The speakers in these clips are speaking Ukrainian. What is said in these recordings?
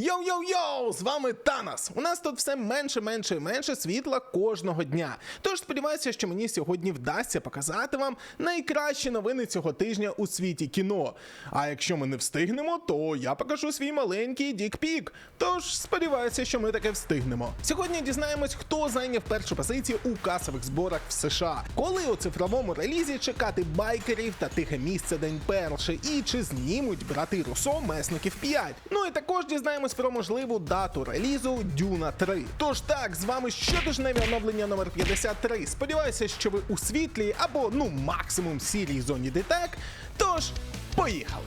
Йоу-йоу-йоу! З вами Танас. У нас тут все менше, менше і менше світла кожного дня. Тож сподіваюся, що мені сьогодні вдасться показати вам найкращі новини цього тижня у світі кіно. А якщо ми не встигнемо, то я покажу свій маленький дікпік. Тож сподіваюся, що ми таке встигнемо. Сьогодні дізнаємось, хто зайняв першу позицію у касових зборах в США, коли у цифровому релізі чекати байкерів та тихе місце день перший, і чи знімуть брати Русо месників 5. Ну і також дізнаємось про можливу дату релізу Дюна 3. Тож так, з вами щотижневе оновлення номер 53. Сподіваюся, що ви у світлі або ну максимум сірій зоні детек. Тож, поїхали!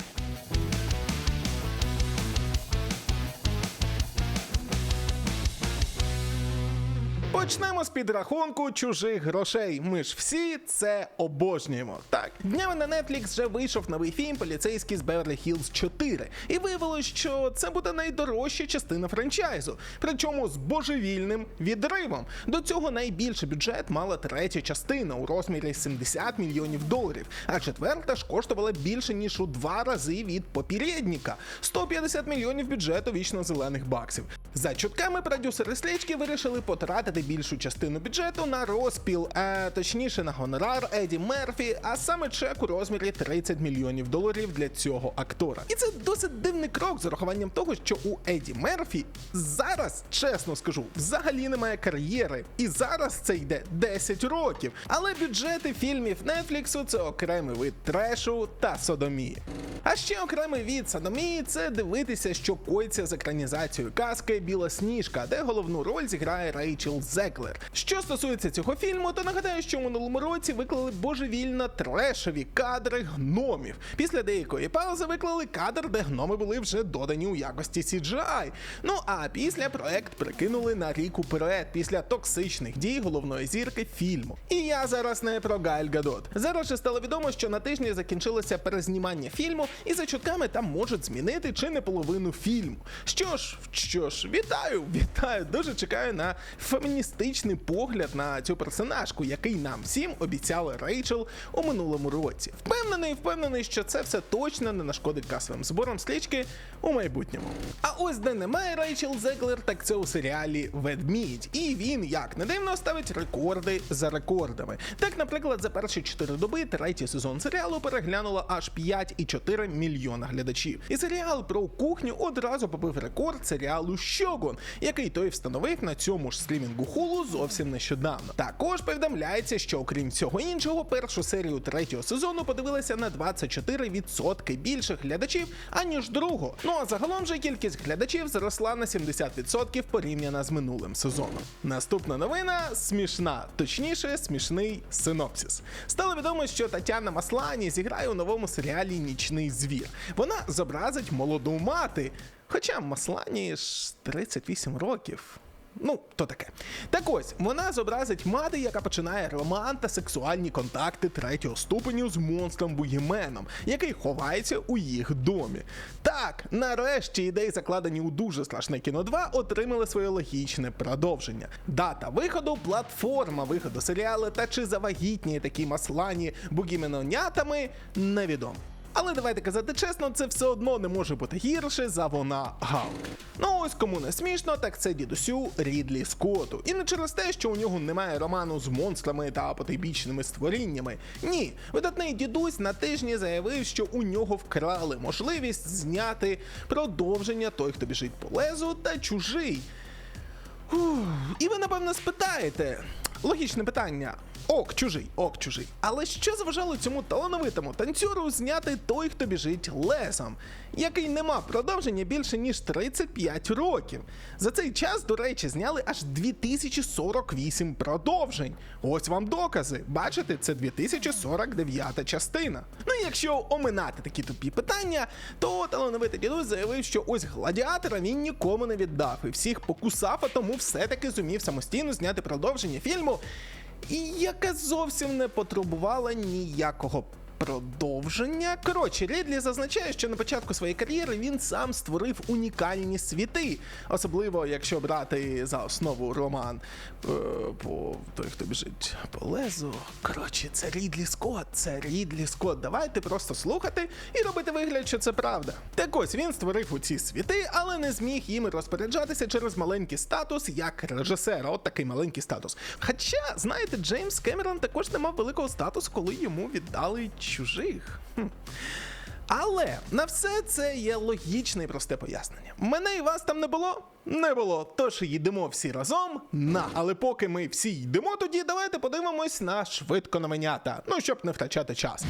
Почнемо з підрахунку чужих грошей. Ми ж всі це обожнюємо. Так, днями на Netflix вже вийшов новий фільм Поліцейський з Беверлі Хілз 4. І виявилось, що це буде найдорожча частина франчайзу, причому з божевільним відривом. До цього найбільший бюджет мала третя частина у розмірі 70 мільйонів доларів, а четверта ж коштувала більше ніж у два рази від попередника 150 мільйонів бюджету вічно зелених баксів. За чутками продюсери слідчки вирішили потратити більшу частину бюджету на розпіл, а точніше на гонорар Еді Мерфі, а саме чек у розмірі 30 мільйонів доларів для цього актора. І це досить дивний крок з урахуванням того, що у Еді Мерфі зараз, чесно скажу, взагалі немає кар'єри. І зараз це йде 10 років. Але бюджети фільмів Нетфліксу це окремий вид трешу та содомії. А ще окремий від садомії це дивитися, що коїться з екранізацією казки Біла Сніжка, де головну роль зіграє Рейчел Зеклер. Що стосується цього фільму, то нагадаю, що в минулому році виклали божевільно трешові кадри гномів. Після деякої паузи виклали кадр, де гноми були вже додані у якості CGI. Ну а після проект прикинули на рік уперед після токсичних дій головної зірки фільму. І я зараз не про Галь Гадот. Зараз же стало відомо, що на тижні закінчилося перезнімання фільму, і за чутками там можуть змінити чи не половину фільму. Що ж, що ж, вітаю, вітаю. Дуже чекаю на феміністичний погляд на цю персонажку, який нам всім обіцяли Рейчел у минулому році. Впевнений, впевнений, що це все точно не нашкодить касовим зборам слідчки у майбутньому. А ось де немає Рейчел Зеглер, так це у серіалі Ведмідь. І він, як не дивно, ставить рекорди за рекордами. Так, наприклад, за перші 4 доби третій сезон серіалу переглянуло аж 5,4 мільйона глядачів. І серіал про кухню одразу побив рекорд серіалу Щогон, який той встановив на цьому ж стрімінгу Hulu зовсім нещодавно. Також повідомляється, що окрім всього іншого, першу серію третього сезону подивилися на 24% більше глядачів, аніж другого. Ну а загалом же кількість глядачів зросла на 70% порівняно з минулим сезоном. Наступна новина смішна, точніше, смішний синопсис. Стало відомо, що Тетяна Маслані зіграє у новому серіалі Нічний звір. Вона зобразить молоду мати. Хоча Маслані ж 38 років. Ну, то таке. Так ось, вона зобразить мати, яка починає роман та сексуальні контакти третього ступеню з монстром Бугіменом, який ховається у їх домі. Так, нарешті ідеї, закладені у дуже страшне кіно 2, отримали своє логічне продовження. Дата виходу, платформа виходу серіалу та чи завагітніє такі маслані бугіменонятами, невідомо. Але давайте казати чесно, це все одно не може бути гірше за вона Галк. Ну ось кому не смішно, так це дідусю Рідлі Скотту. І не через те, що у нього немає роману з монстрами та потойбічними створіннями. Ні, видатний дідусь на тижні заявив, що у нього вкрали можливість зняти продовження той, хто біжить по лезу, та чужий. Ух, І ви напевно спитаєте. Логічне питання. Ок, чужий, ок, чужий. Але що заважало цьому талановитому танцюру зняти той, хто біжить лесом, який не мав продовження більше ніж 35 років. За цей час, до речі, зняли аж 2048 продовжень. Ось вам докази. Бачите, це 2049 частина. Ну і якщо оминати такі тупі питання, то талановитий дідусь заявив, що ось гладіатора він нікому не віддав і всіх покусав, а тому все-таки зумів самостійно зняти продовження фільму і яка зовсім не потребувала ніякого продовження. Коротше, Рідлі зазначає, що на початку своєї кар'єри він сам створив унікальні світи, особливо якщо брати за основу роман е, по той, хто біжить по лезу. Коротше, це Рідлі Скотт, це Рідлі Скотт. Давайте просто слухати і робити вигляд, що це правда. Так ось він створив у ці світи, але не зміг їм розпоряджатися через маленький статус як режисера. От такий маленький статус. Хоча, знаєте, Джеймс Кемерон також не мав великого статусу, коли йому віддали чужих. Хм. Але на все це є логічне і просте пояснення. Мене і вас там не було? Не було. Тож йдемо всі разом на. Але поки ми всі йдемо, тоді давайте подивимось на швидко наменята. Ну щоб не втрачати час.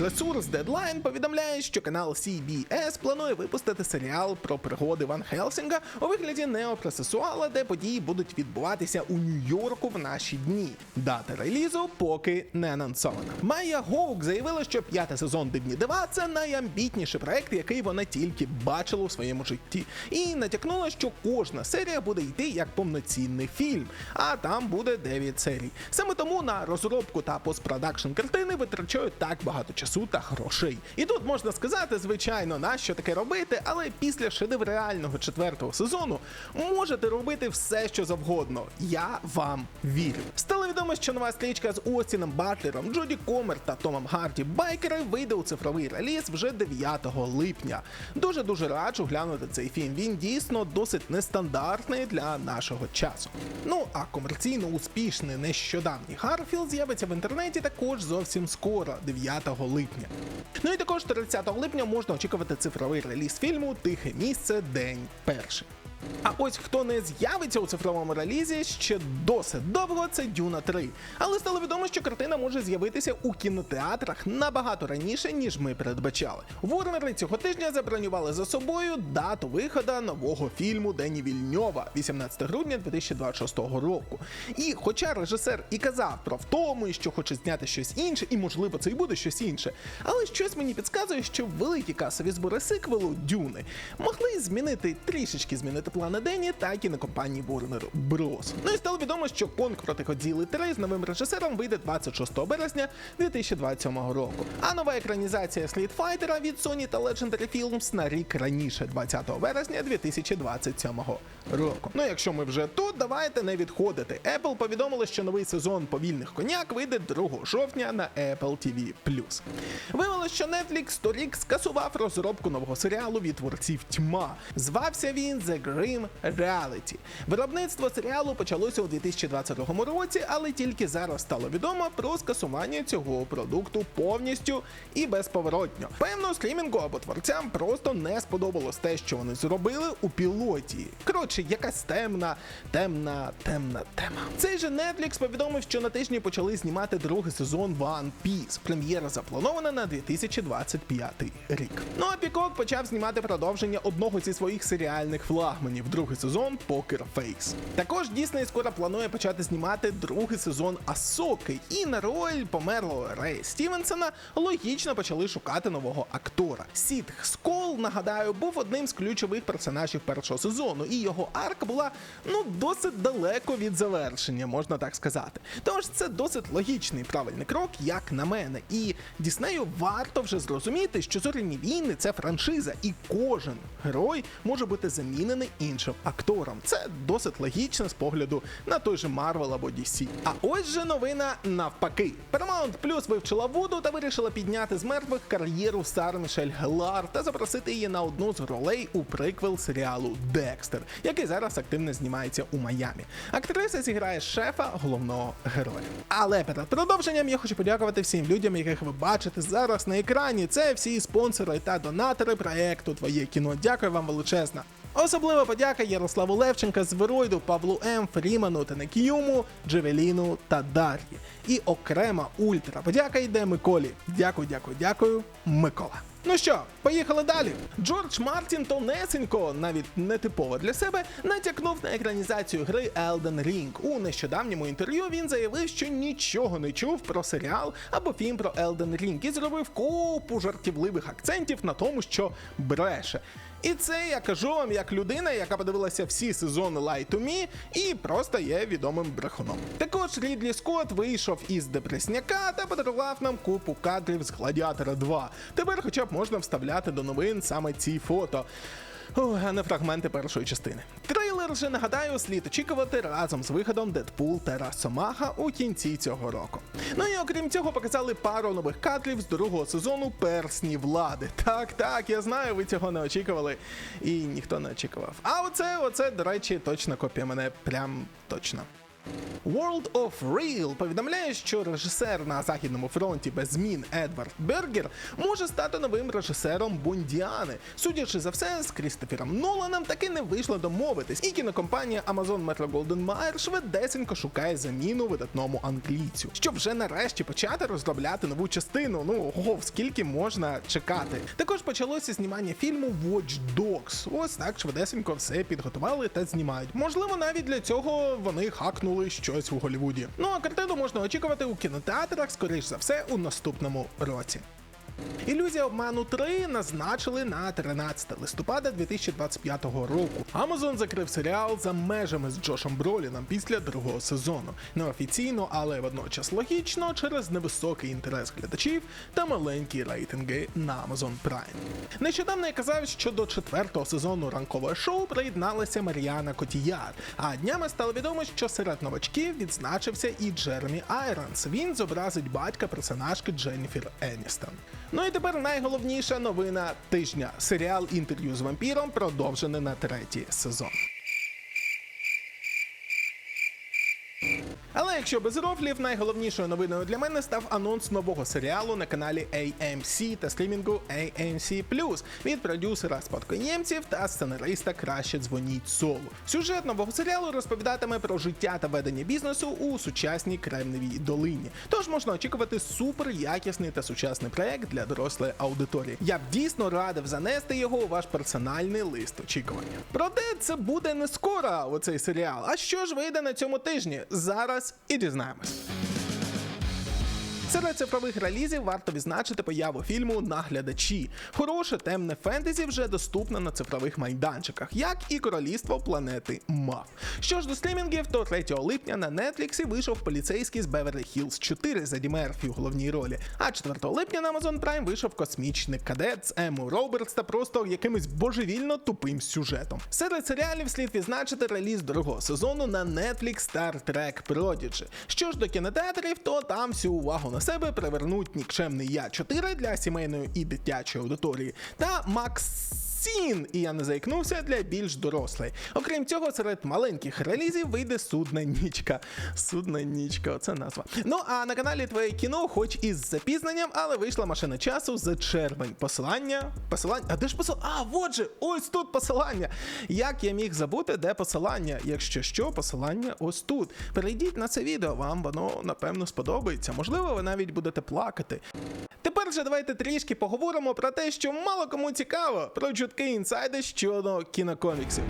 Ресурс Deadline повідомляє, що канал CBS планує випустити серіал про пригоди Ван Хелсінга у вигляді неопроцесуала, де події будуть відбуватися у Нью-Йорку в наші дні. Дата релізу поки не анонсована. Майя Гоук заявила, що п'ятий сезон Дивні дива це найамбітніший проект, який вона тільки бачила у своєму житті, і натякнула, що кожна серія буде йти як повноцінний фільм, а там буде 9 серій. Саме тому на розробку та постпродакшн картини витрачають так багато часу та грошей. І тут можна сказати, звичайно, на що таке робити, але після шедевреального четвертого сезону можете робити все, що завгодно. Я вам вірю. Стало відомо, що нова стрічка з Остіном Батлером, Джоді Комер та Томом Харді Байкери вийде у цифровий реліз вже 9 липня. Дуже дуже раджу глянути цей фільм. Він дійсно досить нестандартний для нашого часу. Ну а комерційно успішний нещодавній Гарфілд з'явиться в інтернеті також зовсім скоро, 9 липня. Ну і також 30 липня можна очікувати цифровий реліз фільму Тихе місце День перший. А ось хто не з'явиться у цифровому релізі ще досить довго, це Дюна 3. Але стало відомо, що картина може з'явитися у кінотеатрах набагато раніше, ніж ми передбачали. Ворнери цього тижня забронювали за собою дату виходу нового фільму Дені Вільньова 18 грудня 2026 року. І хоча режисер і казав про втому, і що хоче зняти щось інше, і можливо це і буде щось інше, але щось мені підказує, що великі касові збори сиквелу Дюни могли змінити трішечки змінити плани Дені та кінокомпанії Warner Bros. Ну і стало відомо, що Конг проти Годзіли 3 з новим режисером вийде 26 березня 2027 року. А нова екранізація Слід Файтера від Sony та Legendary Films на рік раніше, 20 вересня 2027 року. Ну якщо ми вже тут, давайте не відходити. Apple повідомили, що новий сезон повільних коняк вийде 2 жовтня на Apple TV+. Виявилось, що Netflix торік скасував розробку нового серіалу від творців тьма. Звався він The Grim Reality. Виробництво серіалу почалося у 2022 році, але тільки зараз стало відомо про скасування цього продукту повністю і безповоротньо. Певно, стрімінгу або творцям просто не сподобалось те, що вони зробили у пілоті. Коротше, якась темна, темна, темна тема. Цей же Netflix повідомив, що на тижні почали знімати другий сезон One Piece. Прем'єра запланована на 2025 рік. Ну а Пікок почав знімати продовження одного зі своїх серіальних флагманів, другий сезон Poker Face. Також Дісней скоро планує почати знімати другий сезон Асоки, і на роль померлого Рея Стівенсона логічно почали шукати нового актора. Сід Скол, нагадаю, був одним з ключових персонажів першого сезону, і його арка була ну досить далеко від завершення, можна так сказати. Тож це досить логічний правильний крок, як на мене. І Діснею варто вже зрозуміти, що зоряні війни це франшиза, і кожен герой може бути замінений іншим актором. Це досить логічно з погляду на той же Марвел або DC. А ось же новина навпаки. Paramount Plus вивчила воду та вирішила підняти з мертвих кар'єру Сар Мішель Гелар та запросити її на одну з ролей у приквел серіалу Декстер, який зараз активно знімається у Майамі. Актриса зіграє шефа головного героя. Але перед продовженням я хочу подякувати всім людям, яких ви бачите зараз на екрані. Це всі спонсори та донатори проекту Твоє кіно. Дякую вам величезно. Особлива подяка Ярославу Левченка, Зверойду, Павлу М, Фріману, Тенекіюму, Джевеліну та Дар'ї. І окрема ультра подяка йде Миколі. Дякую, дякую, дякую, Микола. Ну що, поїхали далі. Джордж Мартін тонесенько, навіть нетипово для себе, натякнув на екранізацію гри Elden Ring. У нещодавньому інтерв'ю він заявив, що нічого не чув про серіал або фільм про Elden Ring і зробив купу жартівливих акцентів на тому, що бреше. І це я кажу вам як людина, яка подивилася всі сезони Lie to Me і просто є відомим брехуном. Також Рідлі Скотт вийшов із депресняка та подарував нам купу кадрів з Гладіатора 2. Тепер хоча б можна вставляти до новин саме ці фото. О, а не фрагменти першої частини. Трейлер вже нагадаю, слід очікувати разом з виходом Дедпул та Расомаха у кінці цього року. Ну і окрім цього, показали пару нових кадрів з другого сезону Персні влади. Так, так, я знаю, ви цього не очікували, і ніхто не очікував. А оце, оце, до речі, точно копія мене прям точно. World of Real повідомляє, що режисер на західному фронті без змін Едвард Бергер може стати новим режисером Бондіани. Судячи за все, з Крістофером Ноланом таки не вийшло домовитись, і кінокомпанія Amazon Metro Golden Mayer швидесенько шукає заміну видатному англійцю, щоб вже нарешті почати розробляти нову частину. Ну ого, скільки можна чекати. Також почалося знімання фільму Watch Dogs. Ось так швидесенько все підготували та знімають. Можливо, навіть для цього вони хакнули щось у Голлівуді. Ну а картину можна очікувати у кінотеатрах, скоріш за все, у наступному році. Ілюзія обману 3 назначили на 13 листопада 2025 року. Amazon закрив серіал за межами з Джошем Броліном після другого сезону. Неофіційно, але водночас логічно через невисокий інтерес глядачів та маленькі рейтинги на Amazon Prime. Нещодавно я казав, що до четвертого сезону ранкового шоу приєдналася Маріана Котіяр. А днями стало відомо, що серед новачків відзначився і Джеремі Айронс. Він зобразить батька персонажки Дженніфер Еністон. Ну і тепер найголовніша новина тижня: серіал інтерв'ю з вампіром продовжений на третій сезон. Якщо без рофлів, найголовнішою новиною для мене став анонс нового серіалу на каналі AMC та стрімінгу AMC від продюсера спадкоємців та сценариста Краще дзвоніть солу. Сюжет нового серіалу розповідатиме про життя та ведення бізнесу у сучасній Кремниевій долині. Тож можна очікувати супер якісний та сучасний проект для дорослої аудиторії. Я б дійсно радив занести його у ваш персональний лист очікування. Проте це буде не скоро оцей серіал. А що ж вийде на цьому тижні? Зараз і дізнаємось. Серед цифрових релізів варто відзначити появу фільму Наглядачі. Хороше темне фентезі вже доступне на цифрових майданчиках, як і королівство планети Мав. Що ж до стрімінгів, то 3 липня на Netflix вийшов поліцейський з Беверлі Хіллз 4 з Еді Мерфі у головній ролі. А 4 липня на Amazon Prime вийшов космічний кадет з Ему Робертс та просто якимось божевільно тупим сюжетом. Серед серіалів слід відзначити реліз другого сезону на Netflix Star Trek Prodigy. Що ж до кінотеатрів, то там всю увагу на себе привернуть нікчемний Я 4 для сімейної і дитячої аудиторії та Макс. Сін, і я не заікнувся для більш дорослої. Окрім цього, серед маленьких релізів вийде судна нічка. Судна нічка, оце назва. Ну а на каналі Твоє кіно, хоч із запізненням, але вийшла машина часу за червень. Посилання. Посилання. А де ж посилання? А, вот же, ось тут посилання. Як я міг забути, де посилання? Якщо що, посилання ось тут. Перейдіть на це відео, вам воно напевно сподобається. Можливо, ви навіть будете плакати. Тепер же давайте трішки поговоримо про те, що мало кому цікаво, про чутки інсайди щодо кінокоміксів.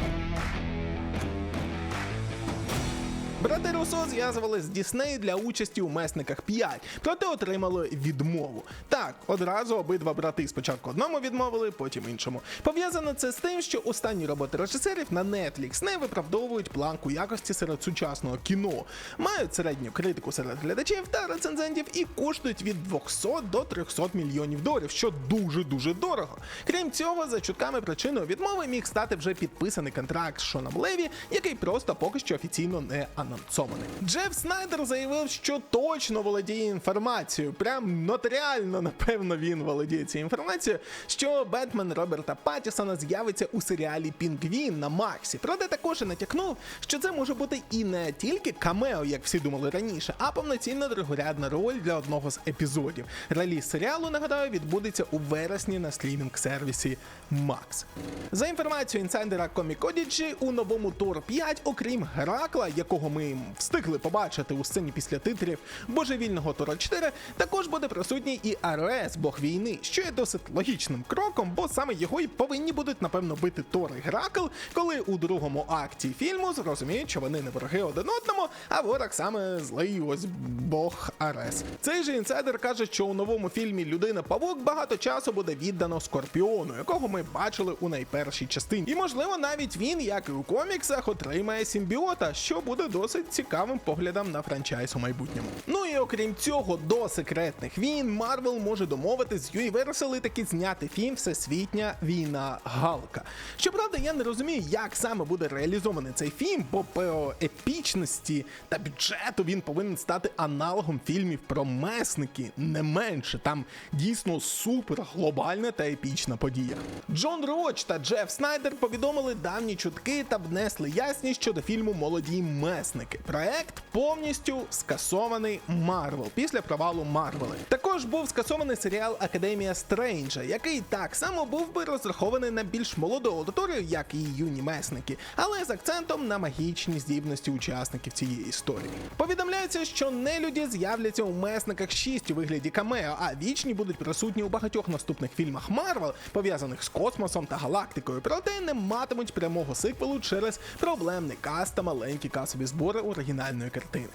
Брати Руссо зв'язували з Дісней для участі у месниках 5, проте отримали відмову. Так, одразу обидва брати спочатку одному відмовили, потім іншому. Пов'язано це з тим, що останні роботи режисерів на Netflix не виправдовують планку якості серед сучасного кіно, мають середню критику серед глядачів та рецензентів і коштують від 200 до 300 мільйонів доларів, що дуже дуже дорого. Крім цього, за чутками причиною відмови міг стати вже підписаний контракт з Шоном Леві, який просто поки що офіційно не анонсований. Джеф Снайдер заявив, що точно володіє інформацією. Прям нотаріально, напевно, він володіє цією інформацією, що Бетмен Роберта Паттісона з'явиться у серіалі Пінгвін на Максі. Проте також і натякнув, що це може бути і не тільки камео, як всі думали раніше, а повноцінна другорядна роль для одного з епізодів. Реліз серіалу, нагадаю, відбудеться у вересні на стрімінг-сервісі Max. За інформацією інсайдера Комікодіджі, у новому Тор 5, окрім Геракла, якого ми ми встигли побачити у сцені після титрів божевільного Тора 4, також буде присутній і Арес, бог війни, що є досить логічним кроком, бо саме його і повинні будуть напевно бити Тор і Гракл, коли у другому акті фільму зрозуміють, що вони не вороги один одному, а ворог саме злий ось бог Арес. Цей же інсайдер каже, що у новому фільмі Людина Павук багато часу буде віддано Скорпіону, якого ми бачили у найпершій частині. І можливо навіть він, як і у коміксах, отримає симбіота, що буде досить цікавим поглядом на франчайз у майбутньому. Ну і окрім цього, до секретних війн Марвел може домовитись з Universal і таки зняти фільм Всесвітня війна Галка. Щоправда, я не розумію, як саме буде реалізований цей фільм, бо по епічності та бюджету він повинен стати аналогом фільмів про месники, не менше. Там дійсно супер глобальна та епічна подія. Джон Роч та Джеф Снайдер повідомили давні чутки та внесли ясність щодо фільму Молоді месники. Проект повністю скасований Марвел після провалу Марвели. Також був скасований серіал Академія Стрейнджа, який так само був би розрахований на більш молоду аудиторію, як і юні месники, але з акцентом на магічні здібності учасників цієї історії. Повідомляється, що нелюді з'являться у месниках 6 у вигляді камео, а вічні будуть присутні у багатьох наступних фільмах Марвел, пов'язаних з космосом та галактикою, проте не матимуть прямого сиквелу через проблемний каст та маленькі касові збори оригінальної картини.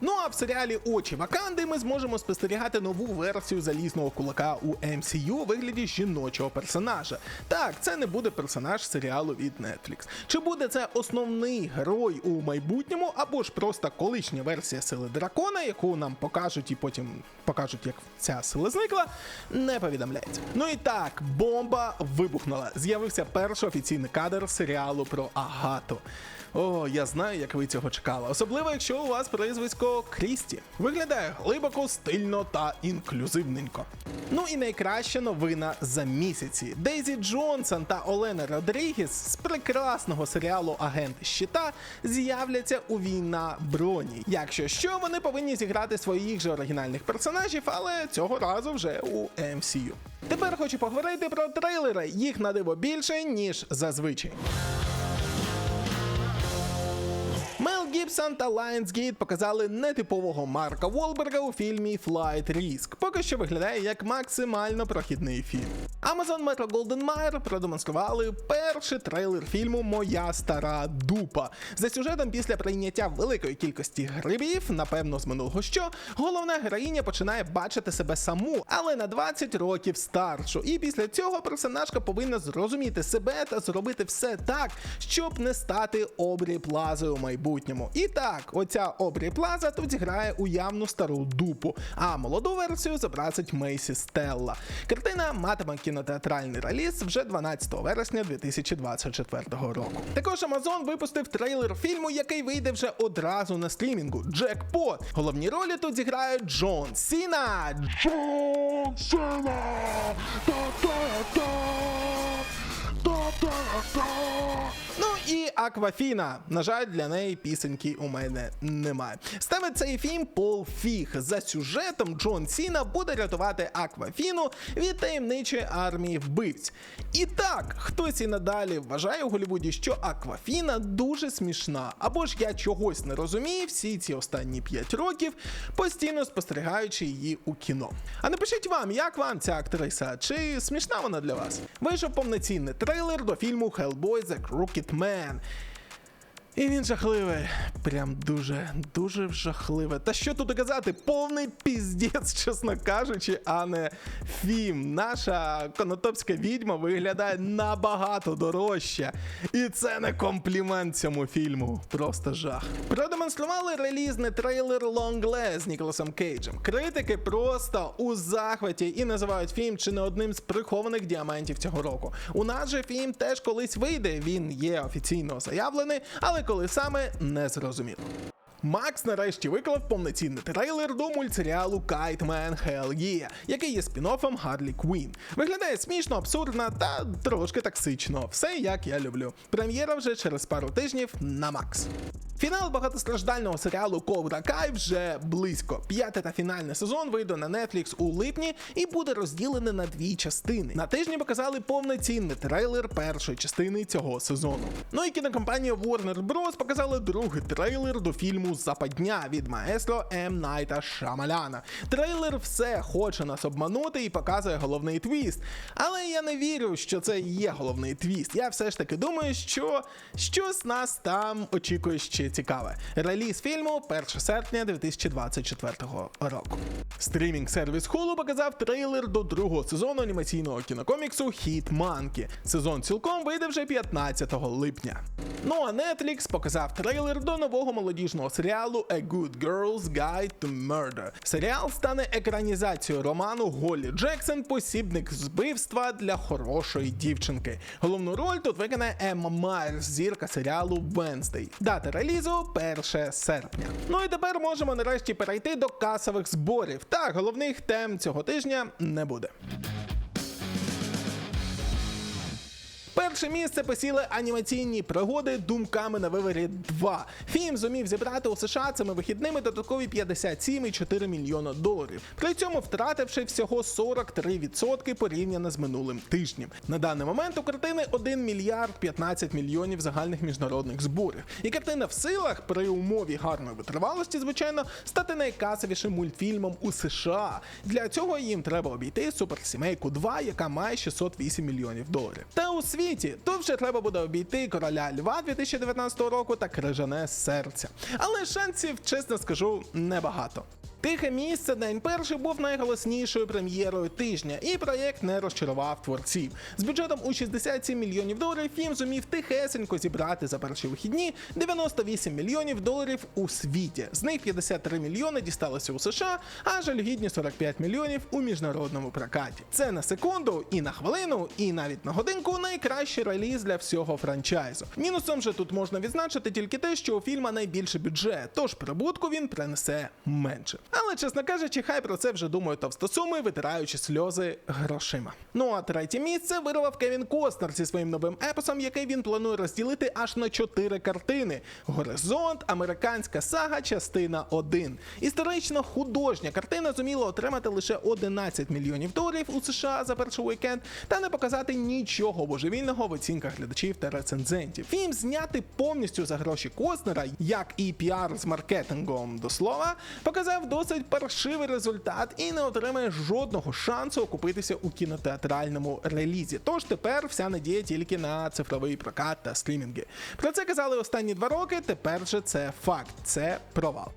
Ну а в серіалі Очі Ваканди ми зможемо спостерігати нову версію залізного кулака у MCU у вигляді жіночого персонажа. Так, це не буде персонаж серіалу від Netflix. Чи буде це основний герой у майбутньому, або ж просто колишня версія сили дракона, яку нам покажуть і потім покажуть, як ця сила зникла, не повідомляється. Ну і так, бомба вибухнула. З'явився перший офіційний кадр серіалу про Агату. О, я знаю, як ви цього чекали. Особливо, якщо у вас прізвисько Крісті. Виглядає глибоко, стильно та інклюзивненько. Ну і найкраща новина за місяці. Дейзі Джонсон та Олена Родрігес з прекрасного серіалу Агенти Щита з'являться у війна броні. Якщо що, вони повинні зіграти своїх же оригінальних персонажів, але цього разу вже у MCU. Тепер хочу поговорити про трейлери. Їх на диво більше, ніж зазвичай. Гібсон та Lionsgate показали нетипового Марка Волберга у фільмі Flight Risk. Поки що виглядає як максимально прохідний фільм. Amazon Metro Golden Mayer продемонстрували перший трейлер фільму Моя стара дупа. За сюжетом після прийняття великої кількості грибів, напевно, з минулого що, головна героїня починає бачити себе саму, але на 20 років старшу. І після цього персонажка повинна зрозуміти себе та зробити все так, щоб не стати обрі плазою у майбутньому. І так, оця обрі плаза тут зіграє уявну стару дупу, а молоду версію зобразить Мейсі Стелла. Картина матиме кінотеатральний реліз вже 12 вересня 2024 року. Також Amazon випустив трейлер фільму, який вийде вже одразу на стрімінгу. Джекпот. Головні ролі тут зіграє Джон Сіна. John Cena! Da-da-da! Аквафіна. На жаль, для неї пісеньки у мене немає. Ставить цей фільм Пол Фіг. За сюжетом Джон Сіна буде рятувати Аквафіну від таємничої армії вбивць. І так, хтось і надалі вважає у Голлівуді, що Аквафіна дуже смішна. Або ж я чогось не розумію всі ці останні 5 років, постійно спостерігаючи її у кіно. А напишіть вам, як вам ця актриса, чи смішна вона для вас? Вийшов повноцінний трейлер до фільму Hellboy The Crooked Man. І він жахливий. Прям дуже, дуже жахливе. Та що тут казати? Повний піздець, чесно кажучи, а не фільм. Наша конотопська відьма виглядає набагато дорожче. І це не комплімент цьому фільму. Просто жах. Продемонстрували релізний трейлер Last з Ніколасом Кейджем. Критики просто у захваті і називають фільм чи не одним з прихованих діамантів цього року. У нас же фільм теж колись вийде. Він є офіційно заявлений, але коли саме не зрозуміло. Макс нарешті виклав повноцінний трейлер до мультсеріалу Kite-Man Hell Yeah, який є спін-оффом Харлі Квін. Виглядає смішно, абсурдно та трошки токсично. Все як я люблю. Прем'єра вже через пару тижнів на Макс. Фінал багатостраждального серіалу Cobra Kai вже близько. П'ятий та фінальний сезон вийде на Netflix у липні і буде розділений на дві частини. На тижні показали повноцінний трейлер першої частини цього сезону. Ну і кінокомпанія Warner Bros. показала другий трейлер до фільму Западня від маестро М. Найта Шамаляна. Трейлер все хоче нас обманути і показує головний твіст. Але я не вірю, що це є головний твіст. Я все ж таки думаю, що щось нас там очікує ще цікаве. Реліз фільму 1 серпня 2024 року. Стрімінг сервіс Hulu показав трейлер до другого сезону анімаційного кінокоміксу Hit Monkey. Сезон цілком вийде вже 15 липня. Ну а Netflix показав трейлер до нового молодіжного серіалу A Good Girl's Guide to Murder. Серіал стане екранізацією роману Голлі Джексон Посібник з вбивства для хорошої дівчинки. Головну роль тут виконає Емма Майерс, зірка серіалу Wednesday. Дата релізу 1 серпня. Ну і тепер можемо нарешті перейти до касових зборів. Так, головних тем цього тижня не буде. Перше місце посіли анімаційні пригоди думками на виворі 2. Фільм зумів зібрати у США цими вихідними додаткові 57,4 мільйона доларів. При цьому втративши всього 43% порівняно з минулим тижнем. На даний момент у картини 1 мільярд 15 мільйонів загальних міжнародних зборів. І картина в силах при умові гарної витривалості, звичайно, стати найкасовішим мультфільмом у США. Для цього їм треба обійти суперсімейку 2, яка має 608 мільйонів доларів. Та у світі то вже треба буде обійти короля Льва 2019 року та крижане серця. Але шансів, чесно скажу, небагато. Тихе місце день перший був найголоснішою прем'єрою тижня, і проєкт не розчарував творців. З бюджетом у 67 мільйонів доларів фільм зумів тихесенько зібрати за перші вихідні 98 мільйонів доларів у світі. З них 53 мільйони дісталося у США, а жалюгідні 45 мільйонів у міжнародному прокаті. Це на секунду, і на хвилину, і навіть на годинку найкращий реліз для всього франчайзу. Мінусом же тут можна відзначити тільки те, що у фільма найбільший бюджет, тож прибутку він принесе менше. Але, чесно кажучи, хай про це вже думають товстосуми, витираючи сльози грошима. Ну а третє місце вирвав Кевін Костнер зі своїм новим епосом, який він планує розділити аж на чотири картини: Горизонт, Американська сага, частина 1. Історично художня картина зуміла отримати лише 11 мільйонів доларів у США за перший уікенд та не показати нічого божевільного в оцінках глядачів та рецензентів. Фільм знятий повністю за гроші Костнера, як і піар з маркетингом до слова, показав досить паршивий результат і не отримає жодного шансу окупитися у кінотеатральному релізі. Тож тепер вся надія тільки на цифровий прокат та стрімінги. Про це казали останні два роки. Тепер же це факт, це провал.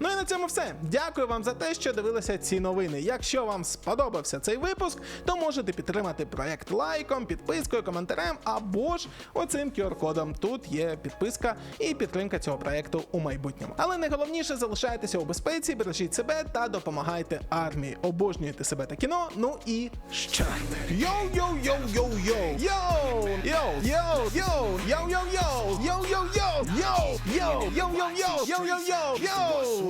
Ну і на цьому все. Дякую вам за те, що дивилися ці новини. Якщо вам сподобався цей випуск, то можете підтримати проект лайком, підпискою, коментарем або ж оцим QR-кодом. Тут є підписка і підтримка цього проекту у майбутньому. Але найголовніше залишайтеся у безпеці, бережіть себе та допомагайте армії. Обожнюйте себе та кіно. Ну і щастя. Йоу-йоу-йоу-йоу-йоу! Йоу! Йоу! Йоу! Йоу! Йоу-йоу-йоу! Йоу-йоу-йоу! Йоу! Йоу! Йоу-йоу-йоу! Йоу-йоу-йоу! Йоу! Oh!